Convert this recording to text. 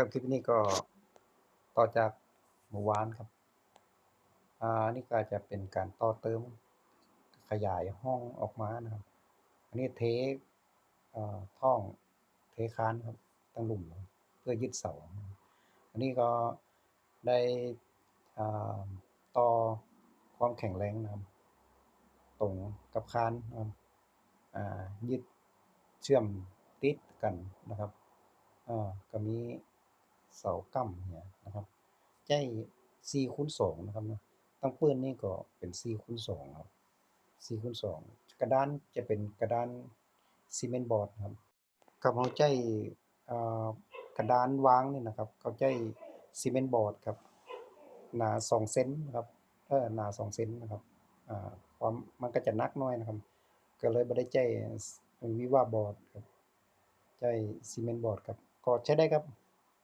ครับคลิปนี้ก็ต่อจากเมื่อวานครับ อ่านี่ก็จะเป็นการต่อเติมขยายห้องออกมานะครับ อันนี้เทอท่องเทคานครับตั้งหลุมเพื่อยึดเสา อันนี้ก็ได้ต่อความแข็งแรงนะครับตรงกับคานนะครับยึดเชื่อมติดกันนะครับก็มี เสากั้มเนี่ยนะครับใจ4คูณ2นะครับนะตั้งปืนนี่ก็เป็น4คูณ2ครับ4คูณ2กระดานจะเป็นกระดานซีเมนต์บอร์ดครับกับเราใจกระดานวางนี่นะครับเขาใจซีเมนต์บอร์ดครับหนา2เซนครับเออหนา2เซนนะครับความมันก็จะนักน่อยนะครับ ก็เลยบ่ได้ใช้วิวาบอร์ดครับใช้ซีเมนต์บอร์ดครับก็ใช้ได้ครับ